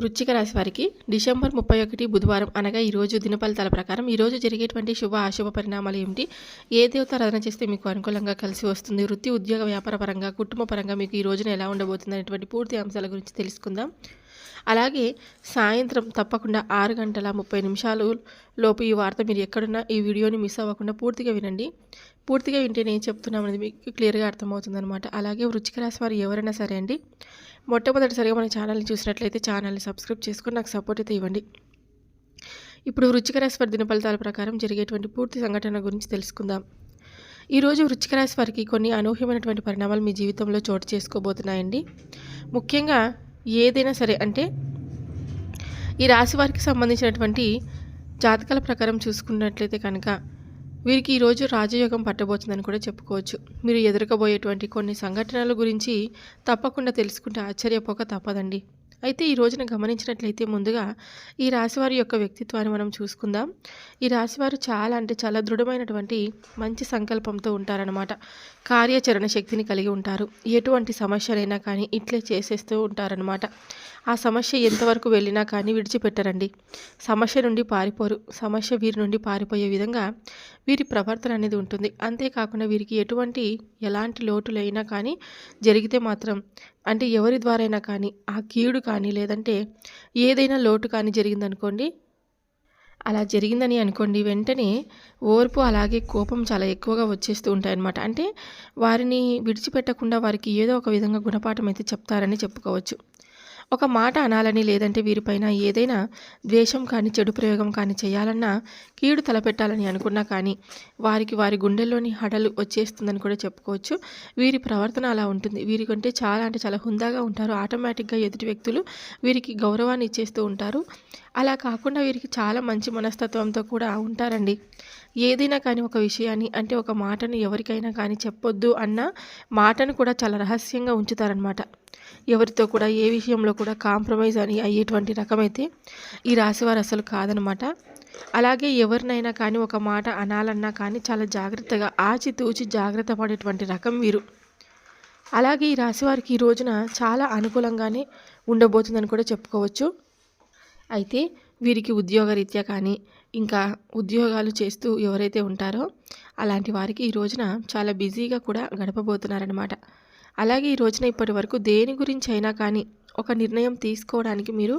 వృచ్చిక రాశి వారికి డిసెంబర్ ముప్పై ఒకటి బుధవారం అనగా ఈరోజు దినఫలితాల ప్రకారం ఈరోజు జరిగేటువంటి శుభ అశుభ పరిణామాలు ఏమిటి? ఏ దేవత ఆరాధన చేస్తే మీకు అనుకూలంగా కలిసి వస్తుంది? వృత్తి ఉద్యోగ వ్యాపార పరంగా కుటుంబ పరంగా మీకు ఈ రోజున ఎలా ఉండబోతుంది? అనేటువంటి పూర్తి అంశాల గురించి తెలుసుకుందాం. అలాగే సాయంత్రం తప్పకుండా ఆరు గంటల ముప్పై నిమిషాలు లోపు ఈ వార్త మీరు ఎక్కడున్నా ఈ వీడియోని మిస్ అవ్వకుండా పూర్తిగా వినండి. పూర్తిగా వింటే నేను చెప్తున్నాం అనేది మీకు క్లియర్గా అర్థమవుతుందనమాట అలాగే వృచ్చిక రాశి వారు ఎవరైనా సరే అండి మొట్టమొదటిసారిగా మన ఛానల్ని చూసినట్లయితే ఛానల్ని సబ్స్క్రైబ్ చేసుకొని నాకు సపోర్ట్ అయితే ఇవ్వండి. ఇప్పుడు వృచ్చిక రాశి వారి దిన ఫలితాల ప్రకారం జరిగేటువంటి పూర్తి సంఘటన గురించి తెలుసుకుందాం. ఈరోజు వృచ్చిక రాశి వారికి కొన్ని అనూహ్యమైనటువంటి పరిణామాలు మీ జీవితంలో చోటు చేసుకోబోతున్నాయండి. ముఖ్యంగా ఏదైనా సరే అంటే ఈ రాశి వారికి సంబంధించినటువంటి జాతకాల ప్రకారం చూసుకున్నట్లయితే కనుక వీరికి ఈరోజు రాజయోగం పట్టబోతుందని కూడా చెప్పుకోవచ్చు. మీరు ఎదుర్కోబోయేటువంటి కొన్ని సంఘటనల గురించి తప్పకుండా తెలుసుకుంటే ఆశ్చర్యపోక తప్పదండి. అయితే ఈ రోజున గమనించినట్లయితే ముందుగా ఈ రాశివారి యొక్క వ్యక్తిత్వాన్ని మనం చూసుకుందాం. ఈ రాశివారు చాలా అంటే చాలా దృఢమైనటువంటి మంచి సంకల్పంతో ఉంటారనమాట కార్యాచరణ శక్తిని కలిగి ఉంటారు. ఎటువంటి సమస్యలైనా కానీ ఇట్లే చేసేస్తూ ఉంటారనమాట ఆ సమస్య ఎంతవరకు వెళ్ళినా కానీ విడిచిపెట్టరండి. సమస్య నుండి పారిపోరు. సమస్య వీరి నుండి పారిపోయే విధంగా వీరి ప్రవర్తన అనేది ఉంటుంది. అంతేకాకుండా వీరికి ఎటువంటి ఎలాంటి లోటులైనా కానీ జరిగితే మాత్రం అంటే ఎవరి ద్వారైనా కానీ ఆ కీడు కానీ లేదంటే ఏదైనా లోటు కానీ జరిగిందనుకోండి అలా జరిగిందని అనుకోండి వెంటనే ఓర్పు అలాగే కోపం చాలా ఎక్కువగా వచ్చేస్తూ ఉంటాయన్నమాట. అంటే వారిని విడిచిపెట్టకుండా వారికి ఏదో ఒక విధంగా గుణపాఠం అయితే చెప్తారని చెప్పుకోవచ్చు. ఒక మాట అనాలని లేదంటే వీరిపైన ఏదైనా ద్వేషం కానీ చెడు ప్రయోగం కానీ చేయాలన్నా కీడు తలపెట్టాలని అనుకున్నా కానీ వారికి వారి గుండెల్లోని హడలు వచ్చేస్తుందని కూడా చెప్పుకోవచ్చు. వీరి ప్రవర్తన అలా ఉంటుంది. వీరికంటే చాలా అంటే చాలా హుందాగా ఉంటారు. ఆటోమేటిక్గా ఎదుటి వ్యక్తులు వీరికి గౌరవాన్ని ఇచ్చేస్తూ ఉంటారు. అలా కాకుండా వీరికి చాలా మంచి మనస్తత్వంతో కూడా ఉంటారండి. ఏదైనా కానీ ఒక విషయాన్ని అంటే ఒక మాటను ఎవరికైనా కానీ చెప్పొద్దు అన్న మాటను కూడా చాలా రహస్యంగా ఉంచుతారనమాట ఎవరితో కూడా ఏ విషయంలో కూడా కాంప్రమైజ్ అని అయ్యేటువంటి రకమైతే ఈ రాశివారు అసలు కాదనమాట. అలాగే ఎవరినైనా కానీ ఒక మాట అనాలన్నా కానీ చాలా జాగ్రత్తగా ఆచితూచి జాగ్రత్త పడేటువంటి రకం వీరు. అలాగే ఈ రాశివారికి ఈ రోజున చాలా అనుకూలంగానే ఉండబోతుందని కూడా చెప్పుకోవచ్చు. అయితే వీరికి ఉద్యోగరీత్యా కానీ ఇంకా ఉద్యోగాలు చేస్తూ ఎవరైతే ఉంటారో అలాంటి వారికి ఈ రోజున చాలా బిజీగా కూడా గడపబోతున్నారనమాట. అలాగే ఈ రోజున ఇప్పటి వరకు దేని గురించి అయినా కానీ ఒక నిర్ణయం తీసుకోవడానికి మీరు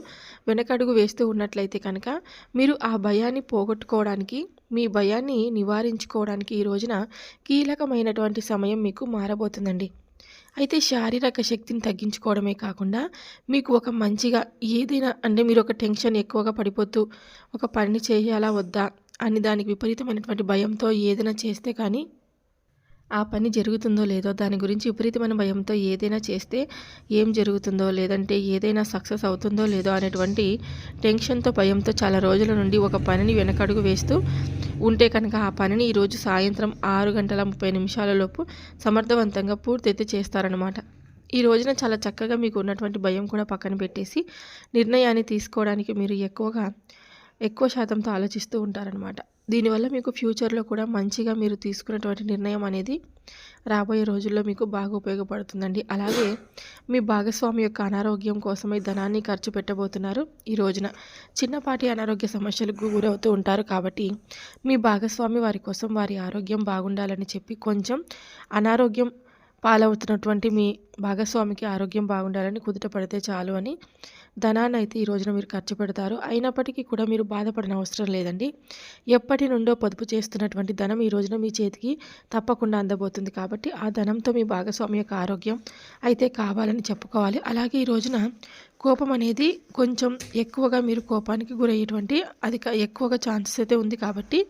వెనకడుగు వేస్తూ ఉన్నట్లయితే కనుక మీరు ఆ భయాన్ని పోగొట్టుకోవడానికి మీ భయాన్ని నివారించుకోవడానికి ఈ రోజున కీలకమైనటువంటి సమయం మీకు మారబోతుందండి. అయితే శారీరక శక్తిని తగ్గించుకోవడమే కాకుండా మీకు ఒక మంచిగా ఏదైనా అంటే మీరు ఒక టెన్షన్ ఎక్కువగా పడిపోతూ ఒక పని చేయాలా వద్దా అని దానికి విపరీతమైనటువంటి భయంతో ఏదైనా చేస్తే కానీ ఆ పని జరుగుతుందో లేదో దాని గురించి విపరీతమైన భయంతో ఏదైనా చేస్తే ఏం జరుగుతుందో లేదంటే ఏదైనా సక్సెస్ అవుతుందో లేదో అనేటువంటి టెన్షన్తో భయంతో చాలా రోజుల నుండి ఒక పనిని వెనకడుగు వేస్తూ ఉంటే కనుక ఆ పనిని ఈరోజు సాయంత్రం ఆరు గంటల ముప్పై నిమిషాలలోపు సమర్థవంతంగా పూర్తయితే చేస్తారనమాట ఈ రోజున చాలా చక్కగా మీకు ఉన్నటువంటి భయం కూడా పక్కన పెట్టేసి నిర్ణయాన్ని తీసుకోవడానికి మీరు ఎక్కువగా ఎక్కువ శాతంతో ఆలోచిస్తూ ఉంటారనమాట దీనివల్ల మీకు ఫ్యూచర్లో కూడా మంచిగా మీరు తీసుకున్నటువంటి నిర్ణయం అనేది రాబోయే రోజుల్లో మీకు బాగా ఉపయోగపడుతుందండి. అలాగే మీ భాగస్వామి యొక్క అనారోగ్యం కోసమే ధనాన్ని ఖర్చు పెట్టబోతున్నారు ఈ రోజున. చిన్నపాటి అనారోగ్య సమస్యలకు గురవుతూ ఉంటారు కాబట్టి మీ భాగస్వామి వారి కోసం వారి ఆరోగ్యం బాగుండాలని చెప్పి కొంచెం అనారోగ్యం పాలవుతున్నటువంటి మీ భాగస్వామికి ఆరోగ్యం బాగుండాలని కుదుట పడితే చాలు అని ధనాన్ని అయితే ఈ రోజున మీరు ఖర్చు పెడతారు. అయినప్పటికీ కూడా మీరు బాధపడిన అవసరం లేదండి. ఎప్పటి నుండో పొదుపు చేస్తున్నటువంటి ధనం ఈ రోజున మీ చేతికి తప్పకుండా అందబోతుంది కాబట్టి ఆ ధనంతో మీ భాగస్వామి యొక్క ఆరోగ్యం అయితే కావాలని చెప్పుకోవాలి. అలాగే ఈ రోజున కోపం అనేది కొంచెం ఎక్కువగా మీరు కోపానికి గురయ్యేటువంటి అది ఎక్కువగా ఛాన్సెస్ అయితే ఉంది కాబట్టి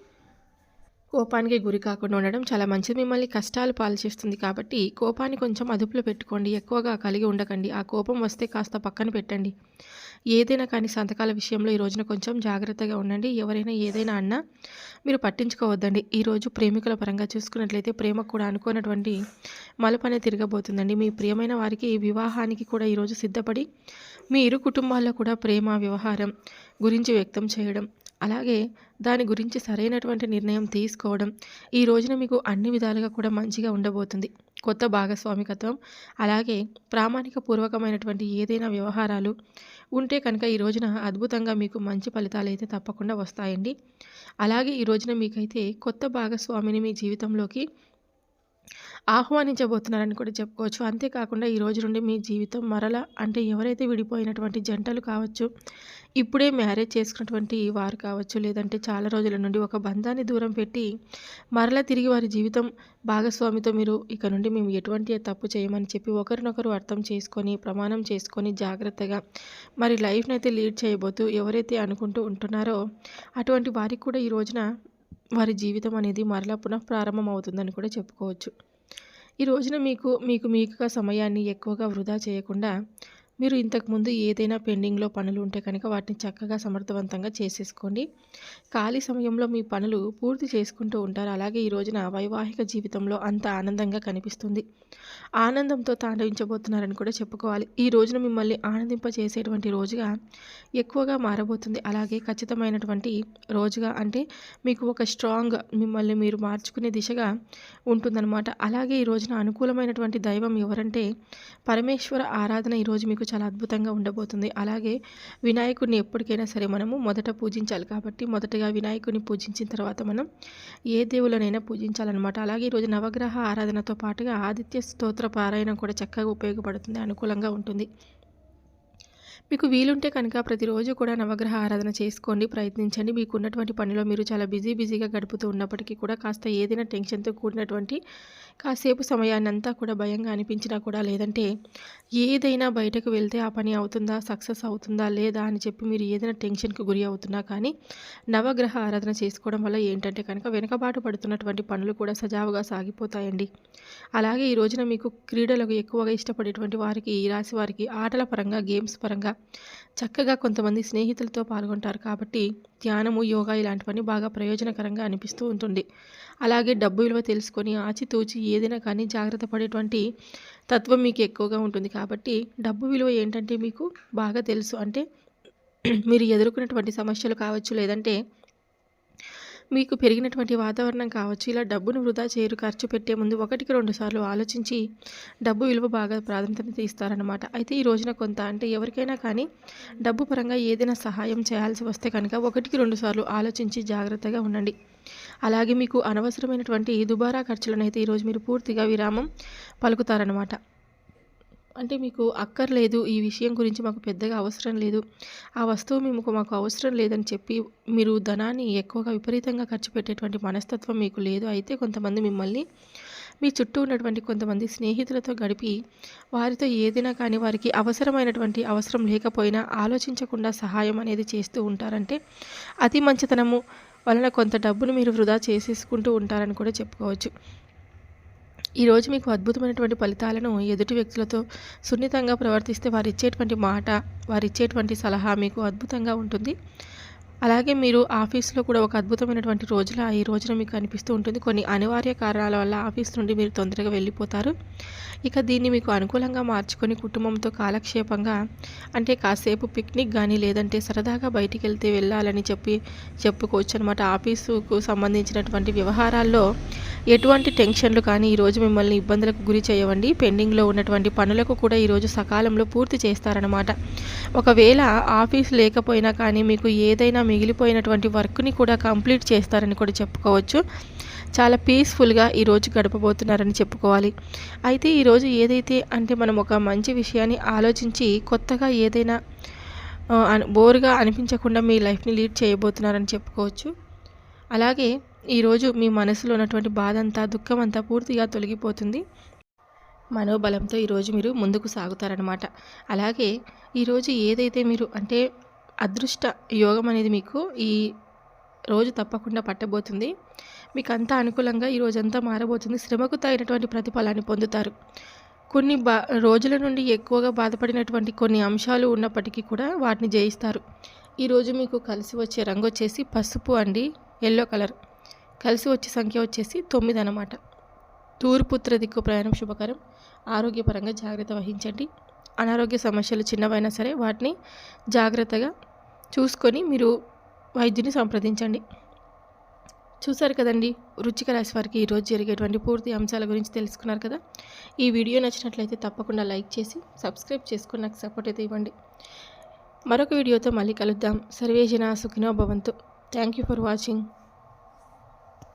కోపానికి గురి కాకుండా ఉండడం చాలా మంచిది. మిమ్మల్ని కష్టాలు పాలు చేస్తుంది కాబట్టి కోపాన్ని కొంచెం అదుపులో పెట్టుకోండి. ఎక్కువగా కలిగి ఉండకండి. ఆ కోపం వస్తే కాస్త పక్కన పెట్టండి. ఏదైనా కానీ సంతకాల విషయంలో ఈ రోజున కొంచెం జాగ్రత్తగా ఉండండి. ఎవరైనా ఏదైనా అన్నా మీరు పట్టించుకోవద్దండి. ఈరోజు ప్రేమికుల పరంగా చూసుకున్నట్లయితే ప్రేమకు కూడా అనుకున్నటువంటి మలుపనే తిరగబోతుందండి. మీ ప్రియమైన వారికి వివాహానికి కూడా ఈరోజు సిద్ధపడి మీ ఇరు కుటుంబాల్లో కూడా ప్రేమ వ్యవహారం గురించి వ్యక్తం చేయడం అలాగే దాని గురించి సరైనటువంటి నిర్ణయం తీసుకోవడం ఈ రోజున మీకు అన్ని విధాలుగా కూడా మంచిగా ఉండబోతుంది. కొత్త భాగస్వామికత్వం అలాగే ప్రామాణిక పూర్వకమైనటువంటి ఏదైనా వ్యవహారాలు ఉంటే కనుక ఈ రోజున అద్భుతంగా మీకు మంచి ఫలితాలు అయితే తప్పకుండా వస్తాయండి. అలాగే ఈ రోజున మీకైతే కొత్త భాగస్వామిని మీ జీవితంలోకి ఆహ్వానించబోతున్నారని కూడా చెప్పుకోవచ్చు. అంతేకాకుండా ఈ రోజు నుండి మీ జీవితం మరల అంటే ఎవరైతే విడిపోయినటువంటి జంటలు కావచ్చు ఇప్పుడే మ్యారేజ్ చేసుకున్నటువంటి వారు కావచ్చు లేదంటే చాలా రోజుల నుండి ఒక బంధాన్ని దూరం పెట్టి మరల తిరిగి వారి జీవితం భాగస్వామితో మీరు ఇక నుండి మేము ఎటువంటి తప్పు చేయమని చెప్పి ఒకరినొకరు అర్థం చేసుకొని ప్రమాణం చేసుకొని జాగ్రత్తగా మరి లైఫ్ని అయితే లీడ్ చేయబోతూ ఎవరైతే అనుకుంటూ ఉంటున్నారో అటువంటి వారికి కూడా ఈ రోజున వారి జీవితం అనేది మరలా పునః ప్రారంభం అవుతుందని కూడా చెప్పుకోవచ్చు. ఈ రోజున మీకు మీకు మీకుగా సమయాన్ని ఎక్కువగా వృధా చేయకుండా మీరు ఇంతకుముందు ఏదైనా పెండింగ్లో పనులు ఉంటే కనుక వాటిని చక్కగా సమర్థవంతంగా చేసేసుకోండి. ఖాళీ సమయంలో మీ పనులు పూర్తి చేసుకుంటూ ఉంటారు. అలాగే ఈ రోజున వైవాహిక జీవితంలో అంత ఆనందంగా కనిపిస్తుంది. ఆనందంతో తాండవించబోతున్నారని కూడా చెప్పుకోవాలి. ఈ రోజున మిమ్మల్ని ఆనందింప చేసేటువంటి రోజుగా ఎక్కువగా మారబోతుంది. అలాగే ఖచ్చితమైనటువంటి రోజుగా అంటే మీకు ఒక స్ట్రాంగ్ మిమ్మల్ని మీరు మార్చుకునే దిశగా ఉంటుందన్నమాట. అలాగే ఈ రోజున అనుకూలమైనటువంటి దైవం ఎవరంటే పరమేశ్వర ఆరాధన ఈరోజు మీకు చాలా అద్భుతంగా ఉండబోతుంది. అలాగే వినాయకుడిని ఎప్పటికైనా సరే మనము మొదట పూజించాలి కాబట్టి మొదటగా వినాయకుడిని పూజించిన తర్వాత మనం ఏ దేవులనైనా పూజించాలన్నమాట. అలాగే ఈరోజు నవగ్రహ ఆరాధనతో పాటుగా ఆదిత్య స్తోత్ర పారాయణం కూడా చక్కగా ఉపయోగపడుతుంది అనుకూలంగా ఉంటుంది. మీకు వీలుంటే కనుక ప్రతిరోజు కూడా నవగ్రహ ఆరాధన చేసుకోండి ప్రయత్నించండి. మీకు ఉన్నటువంటి పనిలో మీరు చాలా బిజీ బిజీగా గడుపుతూ ఉన్నప్పటికీ కూడా కాస్త ఏదైనా టెన్షన్తో కూడినటువంటి కాసేపు సమయాన్ని అంతా కూడా భయంగా అనిపించినా కూడా లేదంటే ఏదైనా బయటకు వెళ్తే ఆ పని అవుతుందా సక్సెస్ అవుతుందా లేదా అని చెప్పి మీరు ఏదైనా టెన్షన్కి గురి అవుతున్నా కానీ నవగ్రహ ఆరాధన చేసుకోవడం వల్ల ఏంటంటే కనుక వెనుకబాటు పడుతున్నటువంటి పనులు కూడా సజావుగా సాగిపోతాయండి. అలాగే ఈ రోజున మీకు క్రీడలకు ఎక్కువగా ఇష్టపడేటువంటి వారికి ఈ రాశి వారికి ఆటల పరంగా గేమ్స్ పరంగా చక్కగా కొంతమంది స్నేహితులతో పాల్గొంటారు కాబట్టి ధ్యానము యోగా ఇలాంటివన్నీ బాగా ప్రయోజనకరంగా అనిపిస్తూ ఉంటుంది. అలాగే డబ్బు విలువ తెలుసుకొని ఆచితూచి ఏదైనా కానీ జాగ్రత్త పడేటువంటి తత్వం మీకు ఎక్కువగా ఉంటుంది కాబట్టి డబ్బు విలువ ఏంటంటే మీకు బాగా తెలుసు. అంటే మీరు ఎదుర్కొన్నటువంటి సమస్యలు కావచ్చు లేదంటే మీకు పెరిగినటువంటి వాతావరణం కావచ్చు ఇలా డబ్బును వృధా చేయరు ఖర్చు పెట్టే ముందు ఒకటికి రెండు సార్లు ఆలోచించి డబ్బు విలువ బాగా ప్రాధాన్యత ఇస్తారనమాట అయితే ఈ రోజున కొంత అంటే ఎవరికైనా కానీ డబ్బు పరంగా ఏదైనా సహాయం చేయాల్సి వస్తే కనుక ఒకటికి రెండు సార్లు ఆలోచించి జాగ్రత్తగా ఉండండి. అలాగే మీకు అనవసరమైనటువంటి దుబారా ఖర్చులను అయితే ఈరోజు మీరు పూర్తిగా విరామం పలుకుతారనమాట అంటే మీకు అక్కర్లేదు ఈ విషయం గురించి మాకు పెద్దగా అవసరం లేదు. ఆ వస్తువు మీకు మాకు అవసరం లేదని చెప్పి మీరు ధనాన్ని ఎక్కువగా విపరీతంగా ఖర్చు పెట్టేటువంటి మనస్తత్వం మీకు లేదు. అయితే కొంతమంది మిమ్మల్ని మీ చుట్టూ ఉన్నటువంటి కొంతమంది స్నేహితులతో గడిపి వారితో ఏదైనా కానీ వారికి అవసరమైనటువంటి అవసరం లేకపోయినా ఆలోచించకుండా సహాయం అనేది చేస్తూ ఉంటారంటే అతి మంచితనము వలన కొంత డబ్బును మీరు వృధా చేసేసుకుంటూ ఉంటారని కూడా చెప్పుకోవచ్చు. ఈరోజు మీకు అద్భుతమైనటువంటి ఫలితాలను ఎదుటి వ్యక్తులతో సున్నితంగా ప్రవర్తిస్తే వారు ఇచ్చేటువంటి మాట వారు ఇచ్చేటువంటి సలహా మీకు అద్భుతంగా ఉంటుంది. అలాగే మీరు ఆఫీస్లో కూడా ఒక అద్భుతమైనటువంటి రోజుల ఈ రోజున మీకు అనిపిస్తూ ఉంటుంది. కొన్ని అనివార్య కారణాల వల్ల ఆఫీస్ నుండి మీరు తొందరగా వెళ్ళిపోతారు. ఇక దీన్ని మీకు అనుకూలంగా మార్చుకొని కుటుంబంతో కాలక్షేపంగా అంటే కాసేపు పిక్నిక్ కానీ లేదంటే సరదాగా బయటికి వెళ్తే వెళ్ళాలని చెప్పి చెప్పుకోవచ్చు అనమాట ఆఫీసుకు సంబంధించినటువంటి వ్యవహారాల్లో ఎటువంటి టెన్షన్లు కానీ ఈరోజు మిమ్మల్ని ఇబ్బందులకు గురి చేయవండి. పెండింగ్లో ఉన్నటువంటి పనులకు కూడా ఈరోజు సకాలంలో పూర్తి చేస్తారనమాట ఒకవేళ ఆఫీస్ లేకపోయినా కానీ మీకు ఏదైనా మిగిలిపోయినటువంటి వర్క్ని కూడా కంప్లీట్ చేస్తారని కూడా చెప్పుకోవచ్చు. చాలా పీస్ఫుల్గా ఈరోజు గడపబోతున్నారని చెప్పుకోవాలి. అయితే ఈరోజు ఏదైతే అంటే మనం ఒక మంచి విషయాన్ని ఆలోచించి కొత్తగా ఏదైనా బోర్గా అనిపించకుండా మీ లైఫ్ని లీడ్ చేయబోతున్నారని చెప్పుకోవచ్చు. అలాగే ఈరోజు మీ మనసులో ఉన్నటువంటి బాధ అంతా దుఃఖం అంతా పూర్తిగా తొలగిపోతుంది. మనోబలంతో ఈరోజు మీరు ముందుకు సాగుతారనమాట అలాగే ఈరోజు ఏదైతే మీరు అంటే అదృష్ట యోగం అనేది మీకు ఈ రోజు తప్పకుండా పట్టబోతుంది. మీకు అంతా అనుకూలంగా ఈ రోజంతా మారబోతుంది. శ్రమకు తగినటువంటి ప్రతిఫలాన్ని పొందుతారు. కొన్ని బా రోజుల నుండి ఎక్కువగా బాధపడినటువంటి కొన్ని అంశాలు ఉన్నప్పటికీ కూడా వాటిని జయిస్తారు. ఈరోజు మీకు కలిసి వచ్చే రంగు వచ్చేసి పసుపు అండి ఎల్లో కలర్ కలిసి వచ్చే సంఖ్య వచ్చేసి తొమ్మిది అనమాట తూర్పుత్ర దిక్కు ప్రయాణం శుభకరం. ఆరోగ్యపరంగా జాగ్రత్త వహించండి. అనారోగ్య సమస్యలు చిన్నవైనా సరే వాటిని జాగ్రత్తగా చూసుకొని మీరు వైద్యుని సంప్రదించండి. చూసారు కదండి రుచిక రాశి వారికి ఈరోజు జరిగేటువంటి పూర్తి అంశాల గురించి తెలుసుకున్నారు కదా? ఈ వీడియో నచ్చినట్లయితే తప్పకుండా లైక్ చేసి సబ్స్క్రైబ్ చేసుకుని నాకు సపోర్ట్ అయితే ఇవ్వండి. మరొక వీడియోతో మళ్ళీ కలుద్దాం. సర్వేజన సుఖినో భవంతు. Thank you for watching.